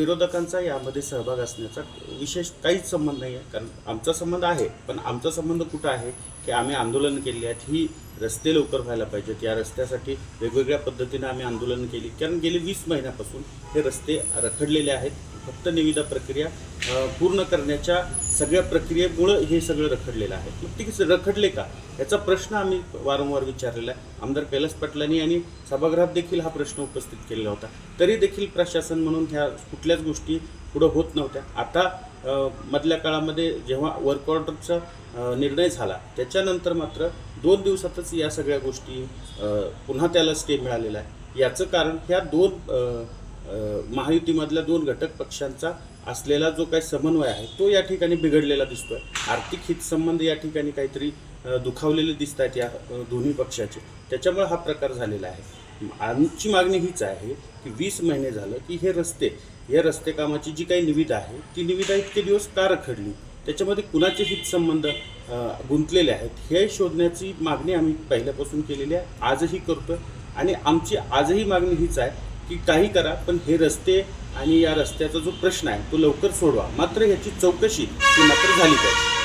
विरोधकांचा यामध्ये सहभाग असण्याचा विशेष काहीच संबंध नाही आहे. कारण आमचा संबंध आहे पण आमचा संबंध कुठं आहे की आम्ही आंदोलन केली आहेत ही रस्ते लवकर व्हायला पाहिजेत. या रस्त्यासाठी वेगवेगळ्या पद्धतीने आम्ही आंदोलन केली. कारण गेली वीस महिन्यापासून हे रस्ते रखडलेले आहेत. फक्त निविदा प्रक्रिया पूर्ण करण्याच्या सगळ्या प्रक्रियेमुळं हे सगळं रखडलेलं आहे. मग ते रखडले का? याचा प्रश्न आम्ही वारंवार विचारलेला आहे. आमदार कैलास पाटलांनी आणि सभागृहात देखील हा प्रश्न उपस्थित केलेला होता. तरी देखील प्रशासन म्हणून ह्या कुठल्याच गोष्टी पुढं होत नव्हत्या. आता मधल्या काळामध्ये जेव्हा वर्क ऑर्डरचा निर्णय झाला त्याच्यानंतर मात्र दोन दिवसातच या सगळ्या गोष्टी पुन्हा त्याला स्टे मिळालेला आहे. याचं कारण ह्या दोन महायुतीमधल्या दोन घटक पक्षांचा असलेला जो काही समन्वय आहे तो या ठिकाणी बिघडलेला दिसतोय. आर्थिक हितसंबंध या ठिकाणी काहीतरी दुखावलेले दिसत आहेत या दोन्ही पक्षाचे. त्याच्यामुळे हा प्रकार झालेला आहे. आमची मागणी हीच आहे की वीस महिने झालं की हे रस्ते या रस्ते कामाची जी काही निविदा आहे ती निविदा इतके दिवस का रखडली? त्याच्यामध्ये कुणाचे हितसंबंध गुंतलेले आहेत हे शोधण्याची मागणी आम्ही पहिल्यापासून केलेली आहे. आजही करतोय. आणि आमची आजही मागणी हीच आहे की काही करा पण हे रस्ते आणि या रस्त्याचा जो प्रश्न आहे तो लवकर सोडवा. मात्र ह्याची चौकशी ही मात्र झाली पाहिजे.